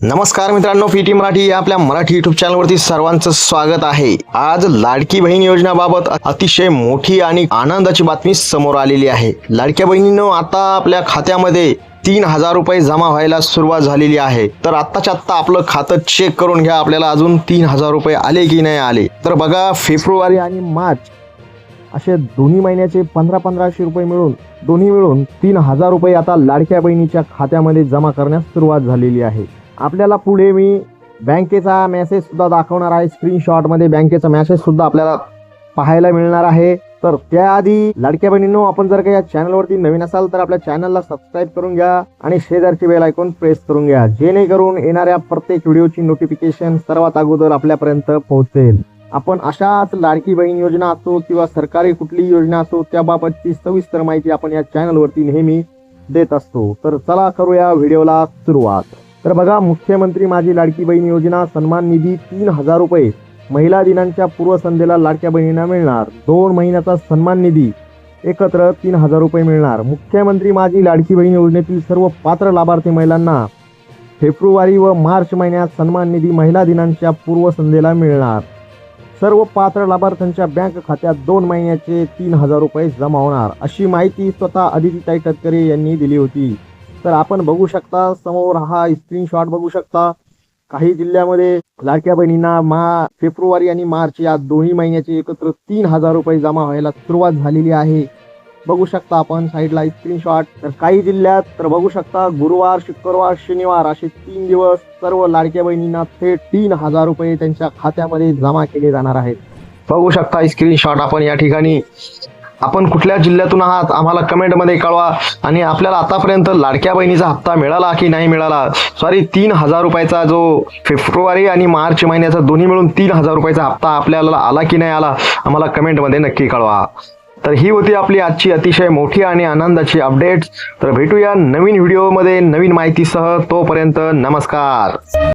नमस्कार मित्रांनो फिटी मराठी या आपल्या मराठी युट्यूब चॅनलवरती सर्वांचं स्वागत आहे. आज लाडकी बहीण योजनाबाबत अतिशय मोठी आणि आनंदाची बातमी समोर आलेली आहे. लाडक्या बहिणीनं आता आपल्या खात्यामध्ये तीन हजार रुपये जमा व्हायला सुरुवात झालेली आहे. तर आत्ताच्या आत्ता आपलं खातं चेक करून घ्या आपल्याला अजून तीन हजार रुपये आले की नाही आले. तर बघा फेब्रुवारी आणि मार्च असे दोन्ही महिन्याचे पंधरा पंधराशे रुपये मिळून दोन्ही मिळून तीन हजार रुपये आता लाडक्या बहिणीच्या खात्यामध्ये जमा करण्यास सुरुवात झालेली आहे. आपल्याला पुढे मी बँकेचा मेसेज सुद्धा दाखवणार आहे. स्क्रीनशॉटमध्ये बँकेचा मेसेज सुद्धा आपल्याला पाहायला मिळणार आहे. तर त्याआधी लाडक्या बहिणींनो आपण जर का या चॅनलवरती नवीन असाल तर आपल्या चॅनलला सबस्क्राईब करून घ्या आणि शेजारची बेल ऐकून प्रेस करून घ्या. जेणेकरून येणाऱ्या प्रत्येक व्हिडिओची नोटिफिकेशन सर्वात अगोदर आपल्यापर्यंत पोहोचेल. आपण अशाच लाडकी बहीण योजना असो किंवा सरकारी कुठलीही योजना असो त्याबाबतची सविस्तर माहिती आपण या चॅनलवरती नेहमी देत असतो. तर चला करूया व्हिडिओला सुरुवात. तर बघा मुख्यमंत्री माझी लाडकी बहीण योजना सन्मान निधी तीन हजार रुपये. महिला दिनांच्या पूर्वसंध्येला लाडक्या बहिणींना मिळणार. दोन महिन्याचा सन्मान निधी. एकत्र तीन हजार रुपये मिळणार. मुख्यमंत्री माझी लाडकी बहीण योजनेतील सर्व पात्र लाभार्थी महिलांना फेब्रुवारी व मार्च महिन्यात सन्मान निधी महिला दिनांच्या पूर्वसंध्येला मिळणार. सर्व पात्र लाभार्थ्यांच्या बँक खात्यात दोन महिन्याचे तीन हजार रुपये जमा होणार. अशी माहिती स्वतः अदितीताई तटकरे यांनी दिली होती. तर आपण बघू शकता समोर हा स्क्रीनशॉट बघू शकता. काही जिल्ह्यामध्ये लाडक्या बहिणींना मा फेब्रुवारी आणि मार्च या दोन्ही महिन्याचे एकत्र तीन हजार रुपये जमा व्हायला सुरुवात झालेली आहे. बघू शकता आपण साईडला स्क्रीनशॉट तर काही जिल्ह्यात तर बघू शकता गुरुवार शुक्रवार शनिवार असे तीन दिवस सर्व लाडक्या बहिणींना थेट तीन हजार रुपये त्यांच्या खात्यामध्ये जमा केले जाणार आहेत. बघू शकता स्क्रीनशॉट आपण या ठिकाणी. आपण कुठल्या जिल्ह्यातून आहात? आम्हाला कमेंटमध्ये कळवा. आणि आपल्याला आतापर्यंत लाडक्या बहिणीचा हप्ता मिळाला की नाही मिळाला? सॉरी तीन हजार रुपयाचा जो फेब्रुवारी आणि मार्च महिन्याचा दोन्ही मिळून तीन हजार रुपयाचा हप्ता आपल्याला आला की नाही आला आम्हाला कमेंटमध्ये नक्की कळवा. तर ही होती आपली आजची अतिशय मोठी आणि आनंदाची अपडेट. तर भेटूया नवीन व्हिडिओमध्ये नवीन माहितीसह. तोपर्यंत नमस्कार.